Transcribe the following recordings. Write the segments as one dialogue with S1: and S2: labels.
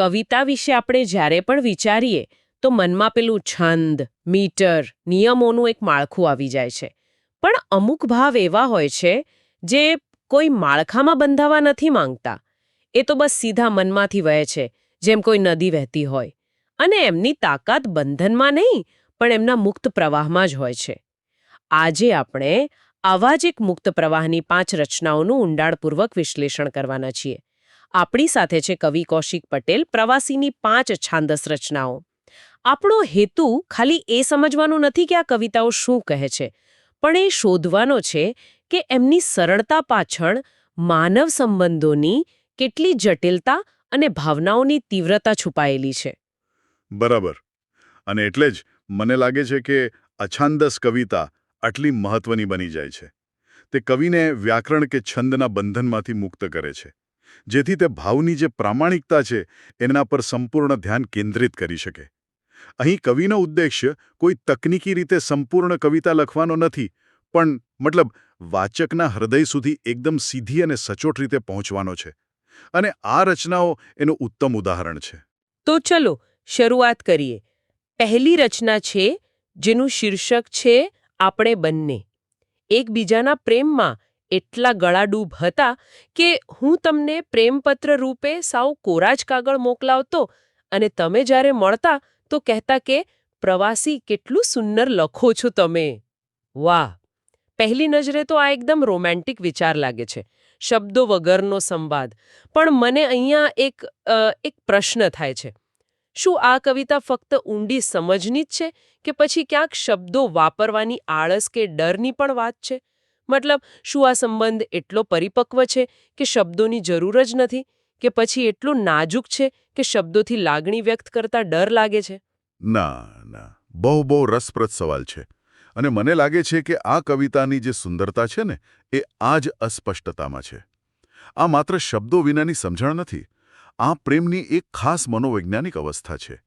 S1: કવિતા વિશે આપણે જ્યારે પણ વિચારીએ, તો મનમાં પેલું છંદ, મીટર, નિયમોનું એક માળખું આવી જાય છે. પણ અમુક ભાવ એવા હોય છે, જે કોઈ માળખામાં બંધાવા નથી માંગતા. એ તો બસ સીધા મનમાંથી વહે છે, જેમ કોઈ નદી વહેતી હોય. અને એમની તાકાત બંધનમાં નહીં, પણ એમના મુક્ત પ્રવાહમાં જ હોય છે. આજે આપણે આવા જ એક મુક્ત પ્રવાહની પાંચ રચનાઓનું ઊંડાણપૂર્વક વિશ્લેષણ કરવાના છીએ. આપણી સાથે છે કવિ કૌશિક પટેલ, પ્રવાસીની પાંચ છાંદસ રચનાઓ. આપણો હેતુ ખાલી એ સમજવાનું નથી કે આ કવિતાઓ શું કહે છે, પણ એ શોધવાનો છે કે એમની સરળતા પાછળ માનવ સંબંધોની કેટલી જટિલતા અને ભાવનાઓની તીવ્રતા છુપાયેલી છે.
S2: બરાબર. અને એટલે જ મને લાગે છે કે અછાંદસ કવિતા આટલી મહત્વની બની જાય છે. તે કવિને વ્યાકરણ કે છંદના બંધનમાંથી મુક્ત કરે છે. જેથી તે ભાવની જે પ્રામાણિકતા છે, એના પર સંપૂર્ણ ધ્યાન કેન્દ્રિત કરી શકે. અહીં કવિનો ઉદ્દેશ્ય કોઈ તકનીકી રીતે સંપૂર્ણ કવિતા લખવાનો નથી, પણ મતલબ વાચકના હૃદય સુધી એકદમ સીધી અને સચોટ રીતે પહોંચવાનો છે. અને આ રચનાઓ એનું ઉત્તમ ઉદાહરણ છે.
S1: તો ચલો શરૂઆત કરીએ. પહેલી રચના છે, જેનું શીર્ષક છે, આપણે બંને. એકબીજાના પ્રેમમાં એટલા ગળાડૂબ હતા કે હું તમને પ્રેમપત્ર રૂપે સાવ કોરા જ કાગળ મોકલાવતો અને તમે જ્યારે મળતા તો કહેતા કે, પ્રવાસી, કેટલું સુંદર લખો છો તમે. વાહ! પહેલી નજરે તો આ એકદમ રોમેન્ટિક વિચાર લાગે છે, શબ્દો વગરનો સંવાદ. પણ મને અહીંયા એક એક પ્રશ્ન થાય છે. શું આ કવિતા ફક્ત ઊંડી સમજની જ છે કે પછી ક્યાંક શબ્દો વાપરવાની આળસ કે ડરની પણ વાત છે? મતલબ, શું આ સંબંધ એટલો પરિપક્વ છે કે શબ્દોની જરૂર જ નથી? કે પછી એટલું નાજુક છે કે શબ્દોથી લાગણી વ્યક્ત કરતા ડર લાગે છે?
S2: ના ના. બહુ બહુ રસપ્રદ સવાલ છે. અને મને લાગે છે કે આ કવિતાની જે સુંદરતા છે ને, એ આ જ અસ્પષ્ટતામાં છે. આ માત્ર શબ્દો વિનાની સમજણ નથી. આ પ્રેમની એક ખાસ મનોવૈજ્ઞાનિક અવસ્થા છે.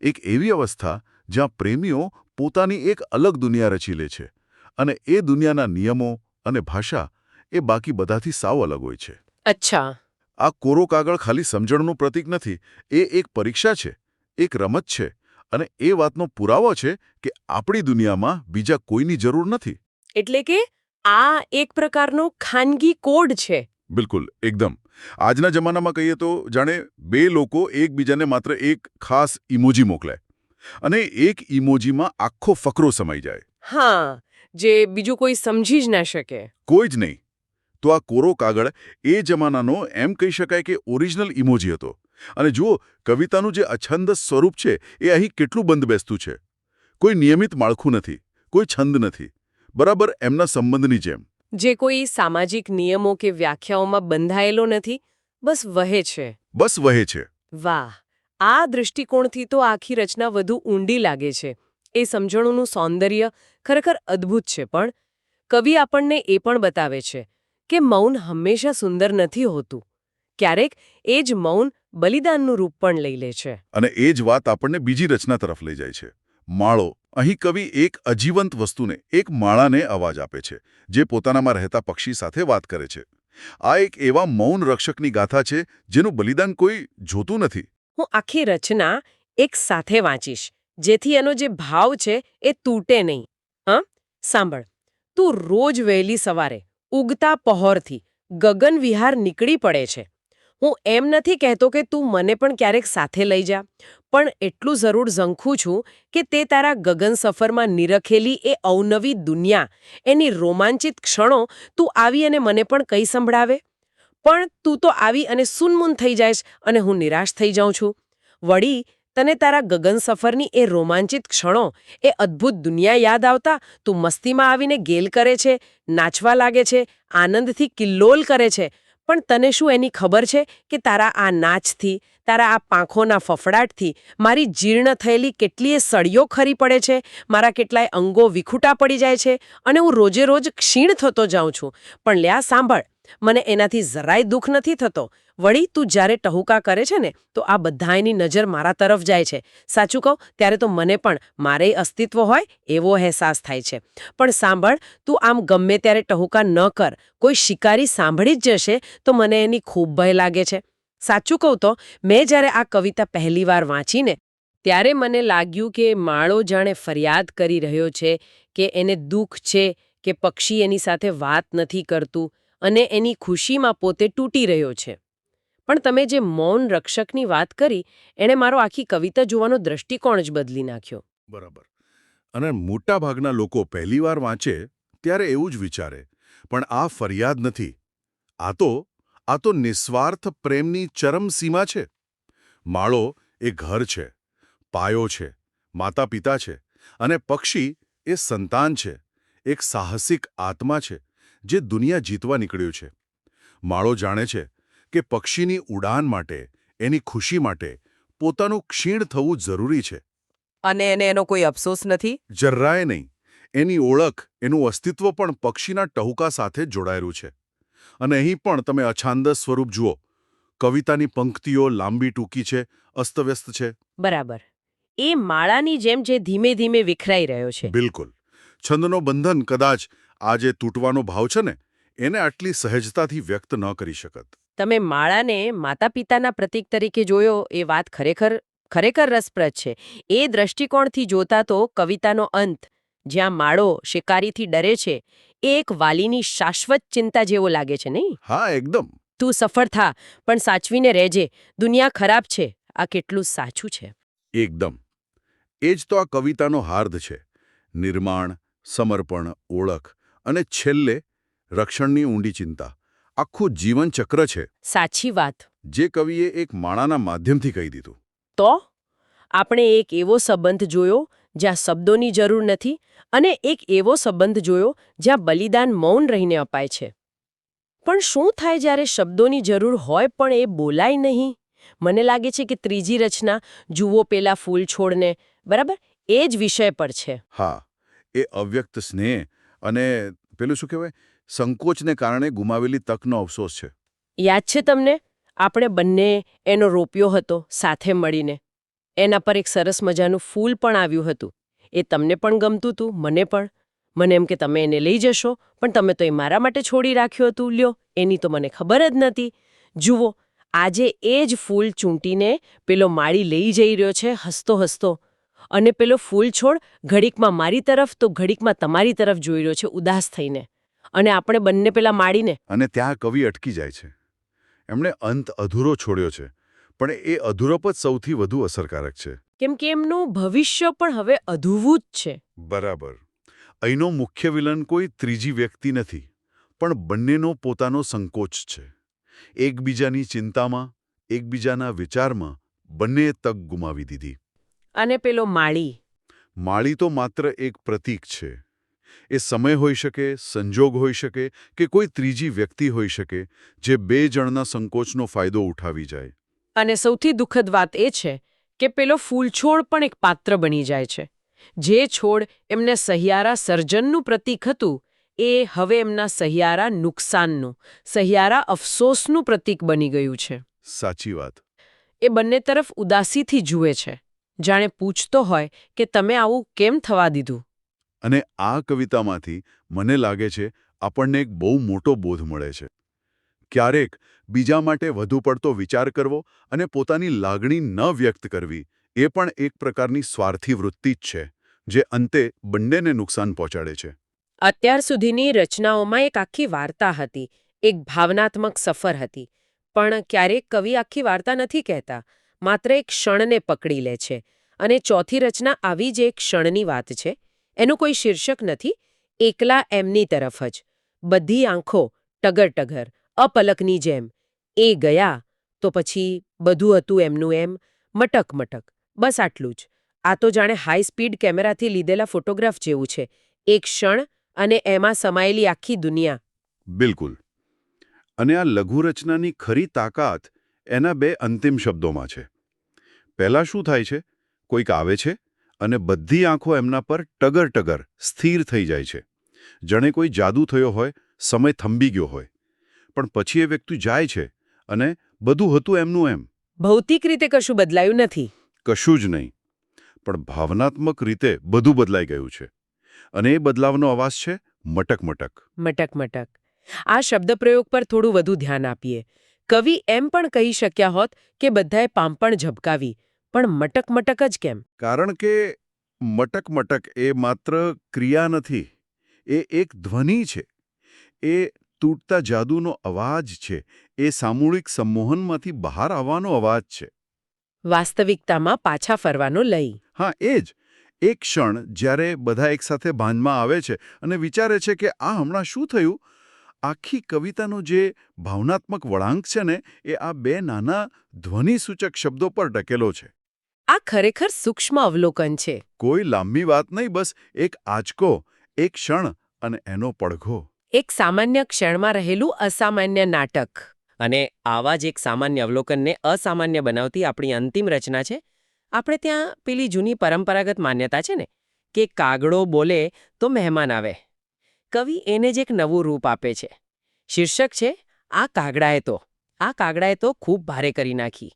S2: એક એવી અવસ્થા જ્યાં પ્રેમીઓ પોતાની એક અલગ દુનિયા રચી લે છે. અને એ દુનિયાના નિયમો અને ભાષા એ બાકી બધાથી સાવ અલગ હોય છે.
S1: અચ્છા.
S2: આ કોરો કાગળ ખાલી સમજણનું પ્રતીક નથી એ એક પરીક્ષા છે એક રમત છે અને એ વાતનો પુરાવો છે કે આપણી દુનિયામાં બીજા કોઈની જરૂર નથી.
S1: એટલે કે આ એક પ્રકારનો ખાનગી કોડ છે.
S2: બિલકુલ એકદમ. આજના જમાનામાં કહીએ તો જાણે બે લોકો એકબીજાને માત્ર એક ખાસ ઇમોજી મોકલે અને એક ઇમોજીમાં આખો ફકરો સમાઈ જાય.
S1: હા જે બીજું કોઈ સમજી જ ના શકે.
S2: કોઈ જ નહીં. તો આ કોરો કાગળ એ જમાનાનો એમ કહી શકાય કે ઓરિજિનલ ઇમોજી હતો. અને જુઓ કવિતાનું જે અછંદ સ્વરૂપ છે એ અહીં કેટલું બંધબેસતું છે. કોઈ નિયમિત માળખું નથી કોઈ છંદ નથી. બરાબર એમના સંબંધની જેમ.
S1: જે કોઈ સામાજિક નિયમો કે વ્યાખ્યાઓમાં બંધાયેલો નથી બસ વહે છે.
S2: બસ વહે છે.
S1: વાહ! આ દૃષ્ટિકોણથી તો આખી રચના વધુ ઊંડી લાગે છે. એ સમજણોનું સૌંદર્ય ખરેખર અદ્ભુત છે પણ કવિ આપણને એ પણ બતાવે છે કે મૌન હંમેશા સુંદર નથી હોતું. ક્યારેક એ જ મૌન બલિદાનનું રૂપ પણ લઈ લે છે.
S2: અને એ જ વાત આપણને બીજી રચના તરફ લઈ જાય છે. માળો અહીં કવિ એક અજીવંત વસ્તુને એક માળાને અવાજ આપે છે જે પોતાનામાં રહેતા પક્ષી સાથે વાત કરે છે. આ એક એવા મૌન રક્ષકની ગાથા છે જેનું બલિદાન કોઈ જોતું નથી.
S1: હું આખી રચના એક સાથે વાંચીશ. જેથી એનો જે ભાવ છે એ તૂટે નહીં. હા? સાંભળ. તું રોજ વહેલી સવારે ઉગતા પહોરથી ગગન વિહાર નીકળી પડે છે. હું એમ નથી કહેતો કે તું મને પણ ક્યારેક સાથે લઈ જા, પણ એટલું જરૂર ઝંખું છું કે તે તારા ગગન સફરમાં નિરખેલી એ અવનવી દુનિયા, એની રોમાંચિત ક્ષણો તું આવી અને મને પણ કઈ સંભળાવે? પણ તું તો આવી અને સુનમુન થઈ જાયશ અને હું નિરાશ થઈ જાઉં છું. વળી તને તારા ગગન સફરની એ રોમાંચિત ક્ષણો એ અદ્ભુત દુનિયા યાદ આવતા તું મસ્તીમાં આવીને ગેલ કરે છે, નાચવા લાગે છે, આનંદથી કિલ્લોલ કરે છે. પણ તને શું એની ખબર છે કે તારા આ નાચથી, તારા આ પાંખોના ફફડાટથી મારી જીર્ણ થયેલી કેટલીય સળીઓ ખરી પડે છે? મારા કેટલાય અંગો વિખૂટા પડી જાય છે અને હું રોજે રોજ ક્ષીણ થતો જાઉં છું. પણ લ્યા, સાંભળ. મને એનાથી જરાય દુઃખ નથી થતો. વળી, તું જ્યારે ટહુકા કરે છે ને, તો આ બધાયની નજર મારા તરફ જાય છે. સાચું કહું, ત્યારે તો મને પણ મારે અસ્તિત્વ હોય એવો અહેસાસ થાય છે. પણ સાંભળ, તું આમ ગમે ત્યારે ટહુકા ન કર, કોઈ શિકારી સાંભળી જ જશે, તો મને એની ખૂબ ભય લાગે છે. સાચું કહું તો, મેં જ્યારે આ કવિતા પહેલીવાર વાંચીને, ત્યારે મને લાગ્યું કે માળો જાણે ફરિયાદ કરી રહ્યો છે, કે એને દુઃખ છે, કે પક્ષી એની સાથે વાત નથી કરતું. અને એની ખુશીમાં પોતે તૂટી રહ્યો છે. પણ તમે જે મૌન રક્ષકની વાત કરી, એણે મારો આખી કવિતા જોવાનો દૃષ્ટિકોણ જ બદલી નાખ્યો.
S2: બરાબર. અને મોટાભાગના લોકો પહેલીવાર વાંચે ત્યારે એવું જ વિચારે, પણ આ ફરિયાદ નથી. આ તો આ તો નિસ્વાર્થ પ્રેમની ચરમસીમા છે. માળો એ ઘર છે, પાયો છે માતા પિતા છે, અને પક્ષી એ સંતાન છે, એક સાહસિક આત્મા છે. જે દુનિયા જીતવા નીકળ્યું છે. માળો જાણે છે કે પક્ષીની ઉડાન માટે એની ખુશી માટે પોતાનું ક્ષીણ થવું જરૂરી છે.
S3: અને એને એનો કોઈ અફસોસ નથી?
S2: જર્રાય નહીં. એની ઓળખ એનું અસ્તિત્વ પણ પક્ષીના ટહુકા સાથે જોડાયેલું છે. અને અહીં પણ તમે અછાંદસ સ્વરૂપ જુઓ. કવિતાની પંક્તિઓ લાંબી ટૂંકી છે અસ્તવ્યસ્ત છે.
S1: બરાબર. એ માળાની જેમ જે ધીમે ધીમે વિખરાઈ રહ્યો છે.
S2: બિલકુલ. છંદનો બંધન કદાચ આ જે તૂટવાનો ભાવ છે ને એને આટલી સહેજતાથી વ્યક્ત ન કરી શકત.
S1: તમે માળાને માતા પિતાના પ્રતીક તરીકે જોયો એ વાત ખરેખર ખરેખર રસપ્રદ છે. એ દ્રષ્ટિકોણથી જોતા તો કવિતાનો અંત જ્યાં માળો શિકારીથી ડરે છે એ એક વાલીની શાશ્વત ચિંતા જેવો લાગે છે નહીં?
S2: હા એકદમ.
S1: તું સફળ થા પણ સાચવીને રહેજે. દુનિયા ખરાબ છે. આ કેટલું સાચું છે.
S2: એકદમ. એ જ તો આ કવિતાનો હાર્દ છે. નિર્માણ સમર્પણ ઓળખ અને છેલ્લે રક્ષણની ઊંડી ચિંતા. આખું જીવનચક્ર છે.
S1: સાચી વાત.
S2: જે કવિએ એક માણાના માધ્યમથી કહી દીધું.
S1: તો? આપણે એક એવો સંબંધ જોયો જ્યાં શબ્દોની જરૂર નથી અને એક એવો સંબંધ જોયો જ્યાં બલિદાન મૌન રહીને અપાય છે. પણ શું થાય જ્યારે શબ્દોની જરૂર હોય પણ એ બોલાય નહીં? મને લાગે છે કે ત્રીજી રચના જુઓ પેલા ફૂલ છોડને બરાબર? એ જ વિષય પર છે.
S2: હા એ અવ્યક્ત સ્નેહ અને પેલું શું કહેવાય? સંકોચને કારણે ગુમાવેલી તકનો અફસોસ છે.
S1: યાદ છે તમને? આપણે બંને એનો રોપ્યો હતો, સાથે મળીને. એના પર એક સરસ મજાનું ફૂલ પણ આવ્યું હતું. એ તમને પણ ગમતું હતું, મને પણ. મને એમ કે તમે એને લઈ જશો, પણ તમે તો એ મારા માટે છોડી રાખ્યું હતું. લ્યો, એની તો મને ખબર જ નથી જુઓ, આજે એ જ ફૂલ ચૂંટીને પેલો માળી લઈ જઈ રહ્યો છે હસતો હસતો. અને પેલો ફૂલ છોડ ઘડીકમાં મારી તરફ તો ઘડીકમાં તમારી તરફ જોઈ રહ્યો છે ઉદાસ થઈને. અને આપણે બંને પેલા માડીને
S2: અને ત્યાં કવિ અટકી જાય છે. એમણે અંત અધૂરો છોડ્યો છે પણ એ અધૂરપ જ સૌથી વધુ અસરકારક છે.
S1: કેમ કે એમનું ભવિષ્ય પણ હવે અધૂવું જ છે.
S2: બરાબર. અહીંનો મુખ્ય વિલન કોઈ ત્રીજી વ્યક્તિ નથી પણ બંનેનો પોતાનો સંકોચ છે. એકબીજાની ચિંતામાં એકબીજાના વિચારમાં બંનેએ તક ગુમાવી દીધી.
S1: અને પેલો માળી.
S2: માળી તો માત્ર એક પ્રતીક છે. એ સમય હોઈ શકે સંજોગ હોઈ શકે કે કોઈ ત્રીજી વ્યક્તિ હોઈ શકે જે બે જણના સંકોચનો ફાયદો ઉઠાવી જાય.
S1: અને સૌથી દુઃખદ વાત એ છે કે પેલો ફૂલછોડ પણ એક પાત્ર બની જાય છે. જે છોડ એમને સહિયારા સર્જનનું પ્રતીક હતું એ હવે એમના સહિયારા નુકસાનનું સહિયારા અફસોસનું પ્રતીક બની ગયું છે.
S2: સાચી વાત.
S1: એ બંને તરફ ઉદાસીથી જુએ છે. જાણે પૂછતો હોય કે તમે આવું કેમ થવા દીધું?
S2: અને આ કવિતામાંથી મને લાગે છે આપણને એક બહુ મોટો બોધ મળે છે. ક્યારેક બીજા માટે વધુ પડતો વિચાર કરવો અને પોતાની લાગણી ન વ્યક્ત કરવી એ પણ એક પ્રકારની સ્વાર્થી વૃત્તિ જ છે જે અંતે બંનેને નુકસાન પહોંચાડે છે.
S1: અત્યાર સુધીની રચનાઓમાં એક આખી વાર્તા હતી એક ભાવનાત્મક સફર હતી પણ ક્યારેક કવિ આખી વાર્તા નથી કહેતા. માત્ર એક ક્ષણને પકડી લે છે. અને ચોથી રચના આવી જ એક ક્ષણની વાત છે. એનું કોઈ શીર્ષક નથી. એકલા એમની તરફ જ. બધી આંખો ટગર ટગર અપલકની જેમ. એ ગયા તો પછી બધું હતું એમનું એમ મટક મટક બસ આટલું જ. આ તો જાણે હાઈ સ્પીડ કેમેરાથી લીધેલા ફોટોગ્રાફ જેવું છે. એક ક્ષણ અને એમાં સમાયેલી આખી દુનિયા.
S2: બિલકુલ. અને આ લઘુરચનાની ખરી તાકાત એના બે અંતિમ શબ્દોમાં છે. પહેલાં શું થાય છે? કોઈક આવે છે અને બધી આંખો એમના પર ટગર ટગર સ્થિર થઈ જાય છે. જાણે કોઈ જાદુ થયો હોય સમય થંભી ગયો હોય. પણ પછી એ વ્યક્તિ જાય છે અને બધું હતું એમનું એમ.
S1: ભૌતિક રીતે કશું બદલાયું નથી.
S2: કશું જ નહીં. પણ ભાવનાત્મક રીતે બધું બદલાઈ ગયું છે. અને એ બદલાવનો અવાજ છે મટક મટક
S1: મટક મટક આ શબ્દપ્રયોગ પર થોડું વધુ ધ્યાન આપીએ. કવિ એમ પણ કહી શક્યા હોત કે બધાએ પાંપણ ઝબકાવી પણ મટક મટક જ કેમ?
S2: કારણ કે મટક મટક એ માત્ર ક્રિયા નથી એ એક ધ્વનિ છે. એ તૂટતા જાદુનો અવાજ છે. એ સામૂહિક સંમોહનમાંથી બહાર આવવાનો અવાજ છે.
S1: વાસ્તવિકતામાં પાછા ફરવાનો લઈ.
S2: હા એ જ. એક ક્ષણ જ્યારે બધા એકસાથે બાંધમાં આવે છે અને વિચારે છે કે આ હમણાં શું થયું? આખી કવિતાનો જે ભાવનાત્મક વળાંક છે ને એ આ બે નાના ધ્વનિસૂચક શબ્દો પર ટકેલો છે.
S1: આ ખરેખર સૂક્ષ્મ અવલોકન છે.
S2: કોઈ લાંબી વાત નહીં બસ એક આંચકો એક ક્ષણ અને એનો પડઘો.
S1: એક સામાન્ય ક્ષણમાં રહેલું અસામાન્ય નાટક.
S3: અને આવા જ એક સામાન્ય અવલોકનને અસામાન્ય બનાવતી આપણી અંતિમ રચના છે. આપણે ત્યાં પેલી જૂની પરંપરાગત માન્યતા છે ને કે કાગડો બોલે તો મહેમાન આવે. કવિ એને જ એક નવું રૂપ આપે છે. શીર્ષક છે, આ કાગડાએ તો. આ કાગડાએ તો ખૂબ ભારે કરી નાખી.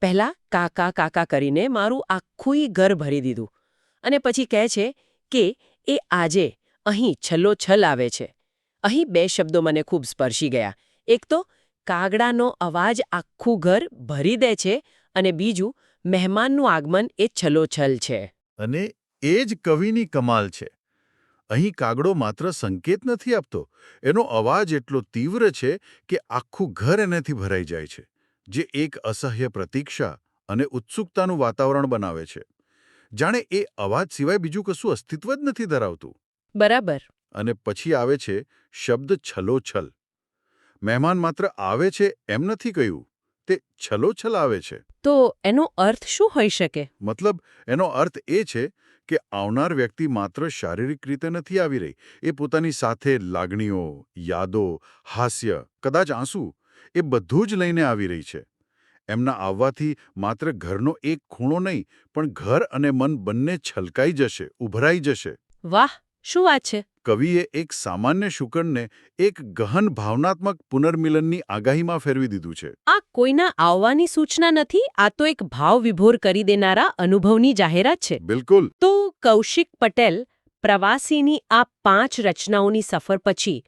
S3: પહેલા કાકા કાકા કરીને મારું આખુંય ઘર ભરી દીધું. અને પછી કહે છે કે, એ આજે અહીં છલ્લો છલ આવે છે. અહીં બે શબ્દો મને ખૂબ સ્પર્શી ગયા. એક તો, કાગડાનો અવાજ આખું ઘર ભરી દે છે અને બીજું, મહેમાનનું આગમન એ છલોછલ છે.
S2: અને એ જ કવિની કમાલ છે. અહીં કાગડો માત્ર સંકેત નથી આપતો. એનો અવાજ એટલો તીવ્ર છે કે આખું ઘર એનાથી ભરાઈ જાય છે જે એક અસહ્ય પ્રતીક્ષા અને ઉત્સુકતાનું વાતાવરણ બનાવે છે. જાણે એ અવાજ સિવાય બીજું કશું અસ્તિત્વ જ નથી ધરાવતું.
S1: બરાબર.
S2: અને પછી આવે છે શબ્દ છલોછલ. મહેમાન માત્ર આવે છે એમ નથી કહ્યું તે છલોછલ આવે છે.
S1: તો એનો અર્થ શું હોઈ શકે?
S2: મતલબ એનો અર્થ એ છે કે આવનાર વ્યક્તિ માત્ર શારીરિક રીતે નથી આવી રહી. એ પોતાની સાથે લાગણીઓ, યાદો, હાસ્ય, કદાચ આંસુ, એ બધું જ લઈને આવી રહી છે. એમના આવવાથી માત્ર ઘરનો એક ખૂણો નહીં, પણ ઘર અને મન બંને છલકાઈ જશે, ઉભરાઈ જશે.
S1: વાહ! શું વાત છે?
S2: કવિએ એક સામાન્ય શુકનને એક ગહન ભાવનાત્મક પુનર્મિલનની આગાહીમાં ફેરવી દીધું છે.
S1: આ કોઈના આવવાની સૂચના નથી આ તો એક ભાવ વિભોર કરી દેનારા અનુભવની જાહેરાત છે.
S2: બિલકુલ.
S1: તો કૌશિક પટેલ પ્રવાસીની આ પાંચ રચનાઓની સફર પછી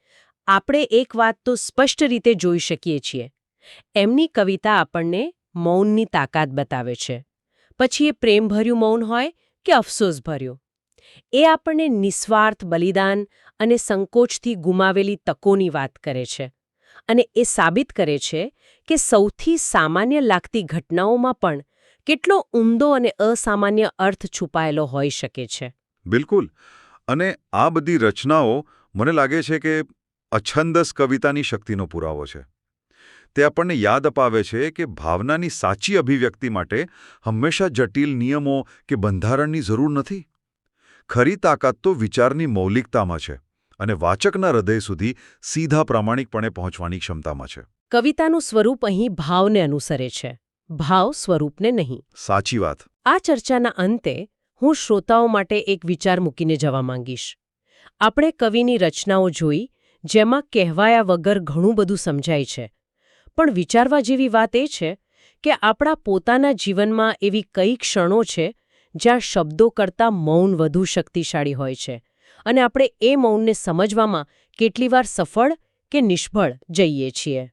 S1: આપણે એક વાત તો સ્પષ્ટ રીતે જોઈ શકીએ છીએ. એમની કવિતા આપણને મૌનની તાકાત બતાવે છે. પછી એ પ્રેમભર્યું મૌન હોય કે અફસોસભર્યું? એ આપણને નિસ્વાર્થ બલિદાન અને સંકોચથી ગુમાવેલી તકોની વાત કરે છે અને એ સાબિત કરે છે કે સૌથી સામાન્ય લાગતી ઘટનાઓમાં પણ કેટલો ઊંડો અને અસામાન્ય અર્થ છુપાયેલો હોઈ શકે છે.
S4: બિલકુલ. અને આ બધી રચનાઓ મને લાગે છે કે અછંદસ કવિતાની શક્તિનો પુરાવો છે. તે આપણને યાદ અપાવે છે કે ભાવનાની સાચી અભિવ્યક્તિ માટે હંમેશા જટિલ નિયમો કે બંધારણની જરૂર નથી. ખરી તાકાત તો વિચારની મૌલિકતામાં છે અને વાચકના હૃદય સુધી સીધા પ્રામાણિકપણે પહોંચવાની ક્ષમતામાં છે.
S1: કવિતાનું સ્વરૂપ અહીં ભાવને અનુસરે છે. ભાવ સ્વરૂપને નહીં.
S4: સાચી વાત.
S1: આ ચર્ચાના અંતે હું શ્રોતાઓ માટે એક વિચાર મૂકીને જવા માંગીશ. આપણે કવિની રચનાઓ જોઈ જેમાં કહેવાયા વગર ઘણું બધું સમજાય છે. પણ વિચારવા જેવી વાત એ છે કે આપણા પોતાના જીવનમાં એવી કઈ ક્ષણો છે જ્યાં શબ્દો કરતાં મૌન વધુ શક્તિશાળી હોય છે. અને આપણે એ મૌનને સમજવામાં કેટલીવાર સફળ કે નિષ્ફળ જઈએ છીએ.